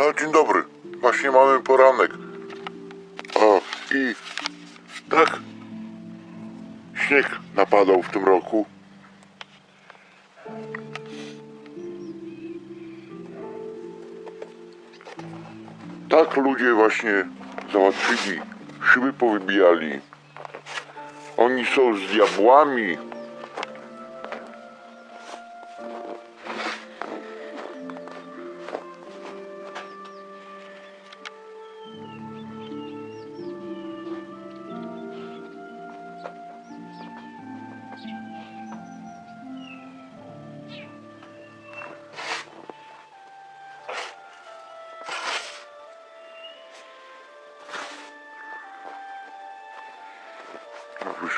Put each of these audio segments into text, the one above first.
No, dzień dobry. Właśnie mamy poranek. O, i tak śnieg napadał w tym roku. Tak ludzie właśnie załatwili, szyby powybijali. Oni są z diabłami.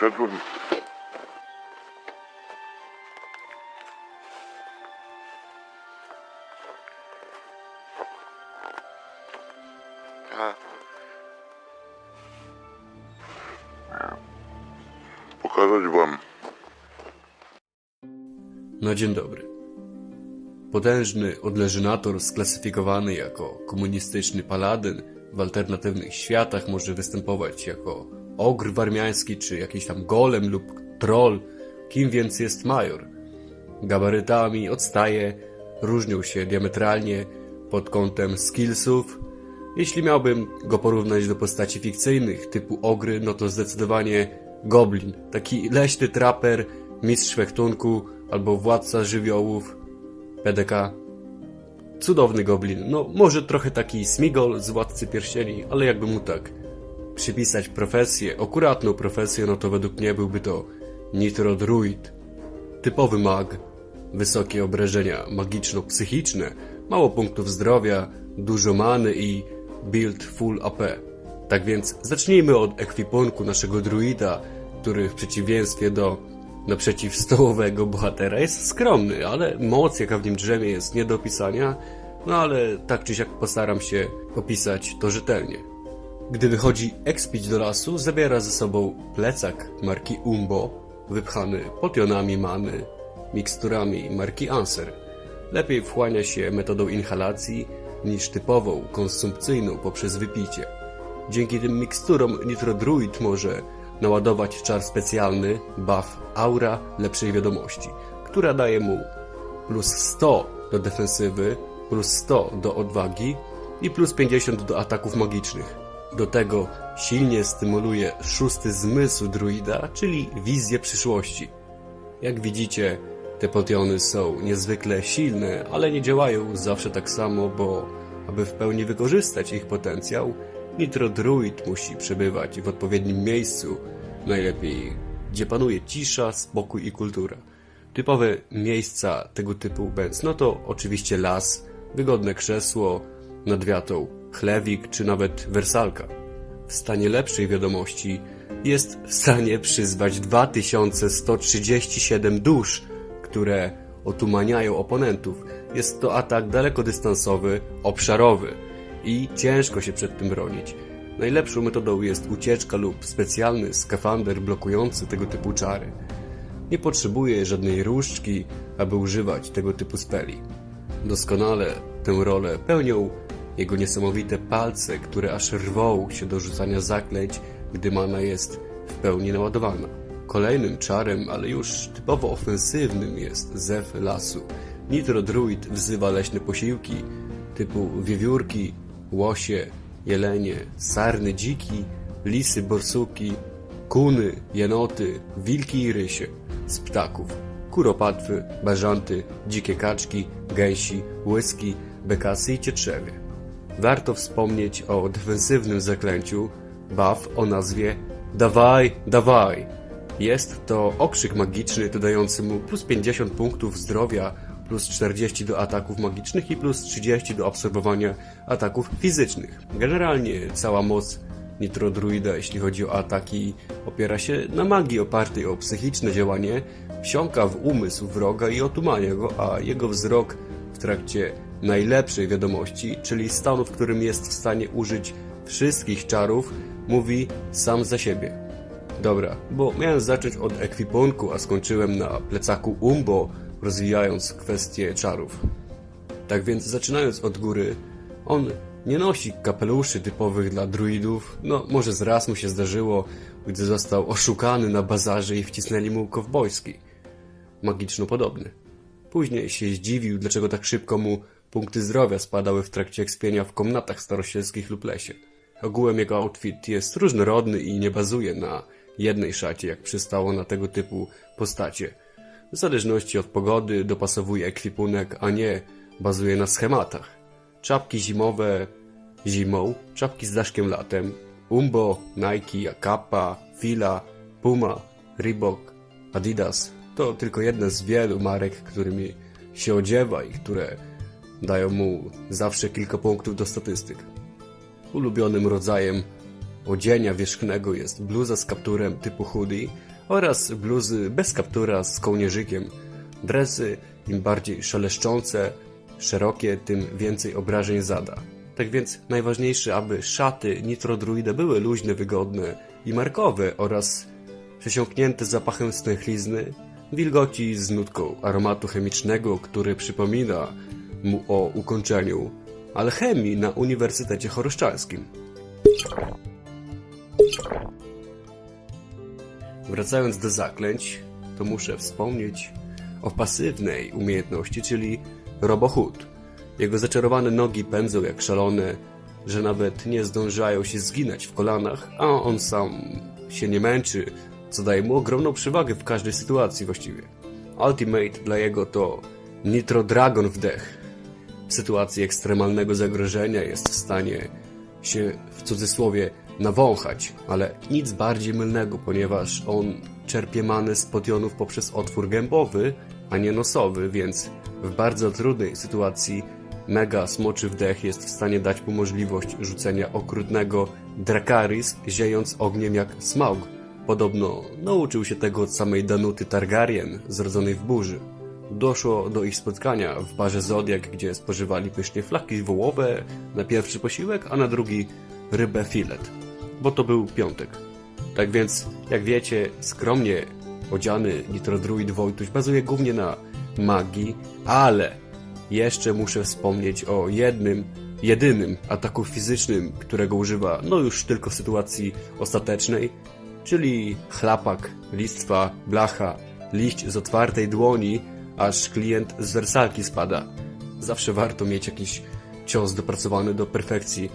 Wyszedłem. A, Pokazać wam. No dzień dobry. Potężny odleżynator sklasyfikowany jako komunistyczny paladyn w alternatywnych światach może występować jako ogr warmiański czy jakiś tam golem lub troll, kim więc jest major. Gabarytami odstaje, różnią się diametralnie pod kątem skillsów. Jeśli miałbym go porównać do postaci fikcyjnych typu ogry, no to zdecydowanie goblin, taki leśny traper, mistrz fechtunku albo władca żywiołów, PDK. Cudowny goblin, no może trochę taki smigol z Władcy Pierścieni, ale jakby mu tak przypisać profesję, akuratną profesję, no to według mnie byłby to Nitro Druid. Typowy mag, wysokie obrażenia magiczno-psychiczne, mało punktów zdrowia, dużo many i build full AP. Tak więc zacznijmy od ekwipunku naszego druida, który w przeciwieństwie do naprzeciwstołowego bohatera jest skromny, ale moc jaka w nim drzemie jest nie do opisania, no ale tak czy siak postaram się opisać to rzetelnie. Gdy wychodzi ekspić do lasu, zabiera ze sobą plecak marki Umbo, wypchany potionami many, miksturami marki Anser. Lepiej wchłania się metodą inhalacji niż typową, konsumpcyjną poprzez wypicie. Dzięki tym miksturom Nitro Druid może naładować czar specjalny, buff Aura lepszej wiadomości, która daje mu plus 100 do defensywy, plus 100 do odwagi i plus 50 do ataków magicznych. Do tego silnie stymuluje szósty zmysł druida, czyli wizję przyszłości. Jak widzicie, te potiony są niezwykle silne, ale nie działają zawsze tak samo, bo aby w pełni wykorzystać ich potencjał, Nitro Druid musi przebywać w odpowiednim miejscu, najlepiej gdzie panuje cisza, spokój i kultura. Typowe miejsca tego typu bęc, no to oczywiście las, wygodne krzesło, nad wiatą, chlewik czy nawet wersalka. W stanie lepszej wiadomości jest w stanie przyzwać 2137 dusz, które otumaniają oponentów. Jest to atak dalekodystansowy, obszarowy i ciężko się przed tym bronić. Najlepszą metodą jest ucieczka lub specjalny skafander blokujący tego typu czary. Nie potrzebuje żadnej różdżki, aby używać tego typu speli. Doskonale tę rolę pełnią jego niesamowite palce, które aż rwą się do rzucania zaklęć, gdy mana jest w pełni naładowana. Kolejnym czarem, ale już typowo ofensywnym jest zew lasu. Nitro Druid wzywa leśne posiłki typu wiewiórki, łosie, jelenie, sarny dziki, lisy borsuki, kuny, jenoty, wilki i rysie z ptaków, kuropatwy, bażanty, dzikie kaczki, gęsi, łyski, bekasy i cietrzewie. Warto wspomnieć o defensywnym zaklęciu buff o nazwie Dawaj, dawaj. Jest to okrzyk magiczny dodający mu plus 50 punktów zdrowia, plus 40 do ataków magicznych i plus 30 do absorbowania ataków fizycznych. Generalnie cała moc Nitro Druida, jeśli chodzi o ataki, opiera się na magii opartej o psychiczne działanie, wsiąka w umysł wroga i otumania go, a jego wzrok w trakcie najlepszej wiadomości, czyli stanu, w którym jest w stanie użyć wszystkich czarów, mówi sam za siebie. Dobra, bo miałem zacząć od ekwipunku, a skończyłem na plecaku Umbo, rozwijając kwestię czarów. Tak więc zaczynając od góry, On nie nosi kapeluszy typowych dla druidów, no może z raz mu się zdarzyło, gdy został oszukany na bazarze i wcisnęli mu kowbojski. Magiczno podobny. Później się zdziwił, dlaczego tak szybko mu punkty zdrowia spadały w trakcie ekspienia w komnatach starosielskich lub lesie. Ogółem jego outfit jest różnorodny i nie bazuje na jednej szacie, jak przystało na tego typu postacie. W zależności od pogody dopasowuje ekwipunek, a nie bazuje na schematach. Czapki zimowe zimą, czapki z daszkiem latem, Umbo, Nike, Kappa, Fila, Puma, Reebok, Adidas to tylko jedne z wielu marek, którymi się odziewa i które dają mu zawsze kilka punktów do statystyk. Ulubionym rodzajem odzienia wierzchnego jest bluza z kapturem typu hoodie oraz bluzy bez kaptura z kołnierzykiem. Dresy im bardziej szeleszczące, szerokie, tym więcej obrażeń zada. Tak więc najważniejsze, aby szaty Nitro Druida były luźne, wygodne i markowe oraz przesiąknięte zapachem stęchlizny, wilgoci z nutką aromatu chemicznego, który przypomina mu o ukończeniu alchemii na Uniwersytecie Choroszczańskim. Wracając do zaklęć, to muszę wspomnieć o pasywnej umiejętności, czyli Robohood. Jego zaczarowane nogi pędzą jak szalone, że nawet nie zdążają się zginać w kolanach, a on sam się nie męczy, co daje mu ogromną przewagę w każdej sytuacji właściwie. Ultimate dla jego to Nitro Dragon wdech. W sytuacji ekstremalnego zagrożenia jest w stanie się w cudzysłowie nawąchać, ale nic bardziej mylnego, ponieważ on czerpie manę z potionów poprzez otwór gębowy, a nie nosowy, więc w bardzo trudnej sytuacji mega smoczy wdech jest w stanie dać mu możliwość rzucenia okrutnego Dracaris, ziejąc ogniem jak Smaug. Podobno nauczył się tego od samej Danuty Targaryen, zrodzonej w burzy. Doszło do ich spotkania w barze Zodiak, gdzie spożywali pysznie flaki wołowe na pierwszy posiłek, a na drugi rybę filet, bo to był piątek. Tak więc, jak wiecie, skromnie odziany Nitrodruid Wojtuś bazuje głównie na magii, ale jeszcze muszę wspomnieć o jednym, jedynym ataku fizycznym, którego używa no już tylko w sytuacji ostatecznej, czyli chlapak, listwa, blacha, liść z otwartej dłoni, aż klient z wersalki spada. Zawsze warto mieć jakiś cios dopracowany do perfekcji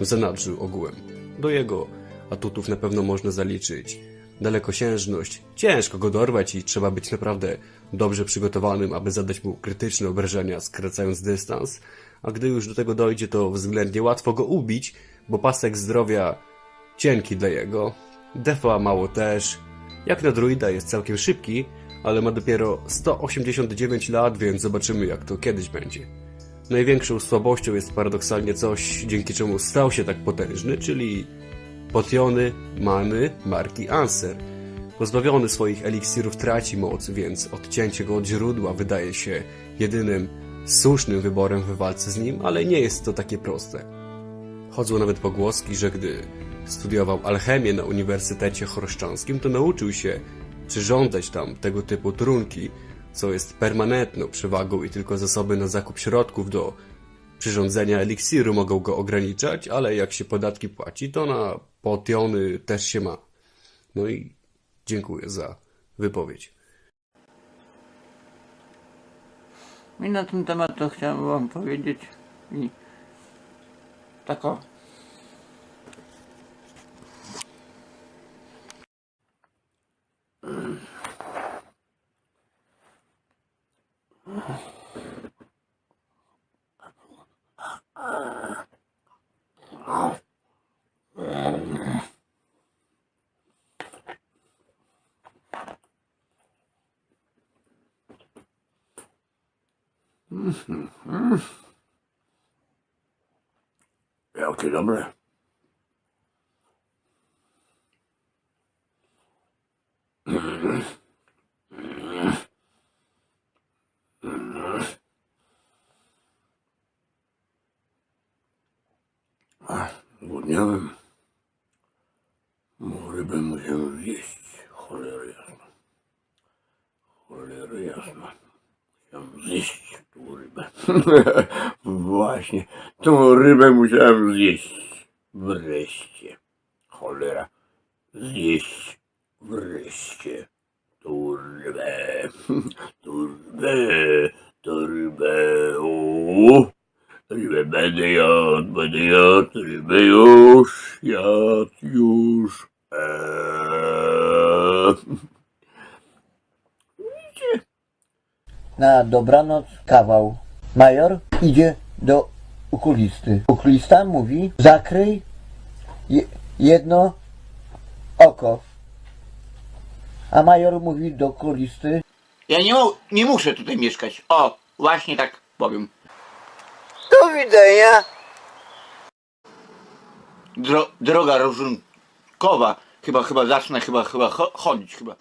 w zanadrzu ogółem. Do jego atutów na pewno można zaliczyć dalekosiężność. Ciężko go dorwać i trzeba być naprawdę dobrze przygotowanym, aby zadać mu krytyczne obrażenia, skracając dystans. A gdy już do tego dojdzie, to względnie łatwo go ubić, bo pasek zdrowia cienki dla jego. Defa mało też. Jak na druida jest całkiem szybki, ale ma dopiero 189 lat, więc zobaczymy jak to kiedyś będzie. Największą słabością jest paradoksalnie coś, dzięki czemu stał się tak potężny, czyli potiony many marki Anser. Pozbawiony swoich eliksirów traci moc, więc odcięcie go od źródła wydaje się jedynym słusznym wyborem w walce z nim, ale nie jest to takie proste. Chodzą nawet pogłoski, że gdy studiował alchemię na Uniwersytecie Choroszczańskim, to nauczył się przyrządzać tam tego typu trunki, co jest permanentną przewagą i tylko zasoby na zakup środków do przyrządzenia eliksiru mogą go ograniczać, ale jak się podatki płaci, to na potiony też się ma. No i dziękuję za wypowiedź. I na ten temat to chciałem wam powiedzieć i tak o. Mm-hmm. mm-hmm. Okay, number. Jasna. Cholera jasna. Musiałem zjeść tą rybę. Właśnie, tą rybę musiałem zjeść. Wreszcie. Cholera. Zjeść. Wreszcie. Tą rybę. Tą rybę. Tą rybę. O. Rybę będę jadł, będę jadł. Rybę już. Jadł już. Eee. Na dobranoc kawał. Major idzie do okulisty. Okulista mówi, zakryj je, jedno oko. A major mówi do okulisty, Ja nie, mu, nie muszę tutaj mieszkać. O, właśnie tak powiem. do widzenia. Dro, droga rożunkowa. Chyba, chyba zacznę chyba, chyba cho- chodzić chyba.